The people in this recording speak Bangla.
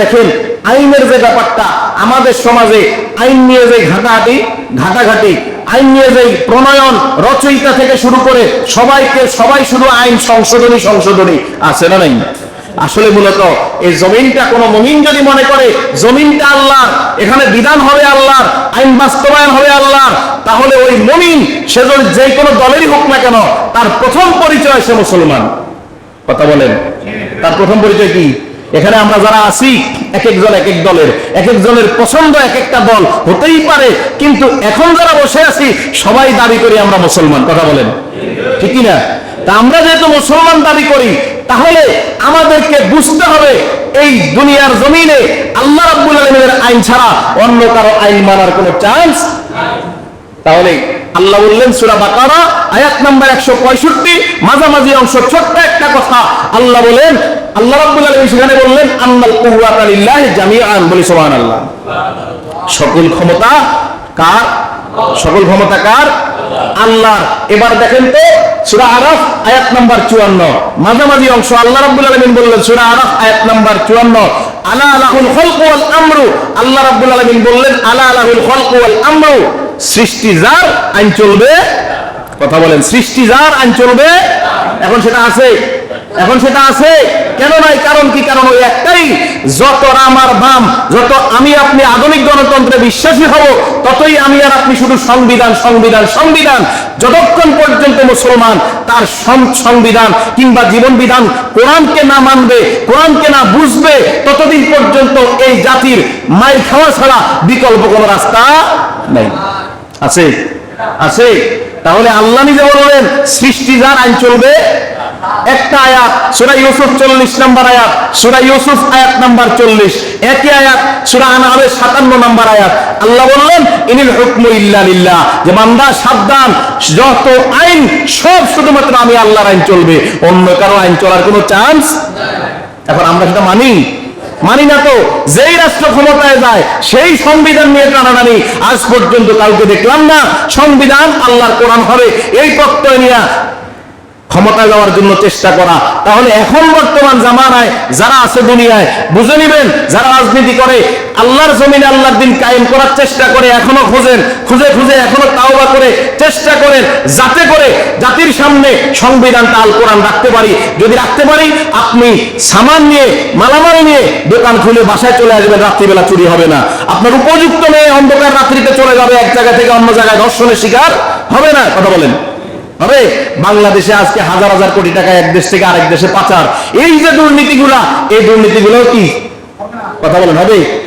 দেখেন, আইনের যে ব্যাপারটা, আমাদের সমাজে আইন নিয়ে যে ঘাটাঘাটি ঘাটাঘাটি, আইন নিয়ে যে প্রণয়ন, রচয়িতা থেকে শুরু করে সবাইকে, সবাই শুধু আইন সংশোধনী সংশোধনী, আছে না নাই? আসলে মূলত এই জমিনটা কোন মহিন যদি মনে করে, জমিনটা আল্লাহর, এখানে বিধান হবে আল্লাহর, আইন বাস্তবায়ন হবে আল্লাহর, তাহলে ওই মমিন, সে যে কোনো দলেরই হোক না কেন, তার প্রথম পরিচয় সে মুসলমান। কথা বলেন? তার প্রথম পরিচয় কি? এখানে আমরা যারা আছি এক একজন এক এক দলের এক একজনের পছন্দ এক একটা দল হতেই পারে, কিন্তু এখন যারা বসে আছি, সবাই দাবি করি আমরা মুসলমান, কথা বলেন। ঠিক না? তা আমরা যেহেতু মুসলমান দাবি করি, তাহলে আমাদেরকে বুঝতে হবে এই দুনিয়ার জমিনে আল্লাহ রাব্বুল আলামিনের আইন ছাড়া অন্য কারও আইন মানার কোনো চান্স তাহলে আল্লাহ বললেন, সুরা বাকারা, আয়াত নাম্বার একশো পঁয়ষট্টি, মাঝামাঝি অংশ, ছোট্ট একটা কথা। আল্লাহ বলেন আল্লাহ রাব্বুল আলামিন সেখানে বললেন, আন্নাল কুওয়াতা লিল্লাহি জামিআন বলি সুবহানাল্লাহ। সকল ক্ষমতা কার? সকল ক্ষমতা কার? আল্লাহ এবার দেখেন তো, সূরা আরাফ, আয়াত নাম্বার 54 মাঝামাঝি অংশ, আল্লাহ রাব্বুল আলামিন বললেন, সূরা আরাফ, আয়াত নাম্বার 54 আলা লাহুল খালকু ওয়াল আমরু আল্লাহ রাব্বুল আলামিন বললেন, আলা লাহুল খালকু ওয়াল আমরু সৃষ্টি যার আইন চলবে, কথা বলেন, সৃষ্টি যার আইন চলবে, এখন সেটা আছে এখন সেটা আছে। কেন নাই? কারণ কি? কারণ ওই একটাই। যত রামার বাম, যত আমি আপনি আধুনিক গণতন্ত্রে বিশ্বাসী হব, ততই আমি আর আপনি শুধু সংবিধান সংবিধান সংবিধান। যতক্ষণ পর্যন্ত মুসলমান তার সংবিধান কিংবা জীবন বিধান কোরআনকে না মানবে, কোরআনকে না বুঝবে, ততদিন পর্যন্ত এই জাতির মাইর খাওয়া ছাড়া বিকল্প কোনো রাস্তা নেই। আছে? আছে? তাহলে আল্লাহ নিজে বললেন সৃষ্টি যার, আইন চলবে। একটা আয়াত, সূরা ইউসুফ 40 নম্বর আয়াত, সূরা ইউসুফ আয়াত নাম্বার 40 একই আয়াত, সূরা আনআমের 57 নম্বর আয়াত। আল্লাহ বললেন, ইনিল হুকমু ইল্লা যে বান্দা সাবধান, যত আইন, সব শুধুমাত্র আমি আল্লাহর আইন চলবে। অন্য কারও আইন চলার কোনো চান্স এখন আমরা সেটা মানি। মানি না তো, যেই রাষ্ট্র ক্ষমতায় যায়, সেই সংবিধান নিয়ে টানাটানি। আজ পর্যন্ত কাউকে দেখলাম না, সংবিধান আল্লাহর কোরআন হবে। এই প্রত্যয় নিয়ে ক্ষমতা যাওয়ার জন্য চেষ্টা করা। তাহলে এখন বর্তমান জামানায় যারা আছে দুনিয়ায়, বুঝে নিবেন, যারা রাজনীতি করে, আল্লাহর জমিনে আল্লাহর দিন কায়েম করার চেষ্টা করে, এখনও খোঁজেন, খুঁজে খুঁজে এখনও তাওবা করে, চেষ্টা করেন, যাতে করে জাতির সামনে সংবিধানটা আল কোরআন রাখতে পারি। যদি রাখতে পারি, আপনি সামান নিয়ে, মালামাল নিয়ে দোকান খুলে বাসায় চলে আসবেন, রাত্রিবেলা চুরি হবে না। আপনার উপযুক্ত মেয়ে অন্ধকার রাত্রিতে চলে যাবে, এক জায়গা থেকে অন্য জায়গায় ধর্ষণের শিকার হবে না, কথা বলেন। হবে বাংলাদেশে আজকে হাজার হাজার কোটি টাকা এক দেশ থেকে আরেক দেশে পাচার। এই যে দুর্নীতিগুলা, এই দুর্নীতিগুলো কি? কথা বলেন, হবে?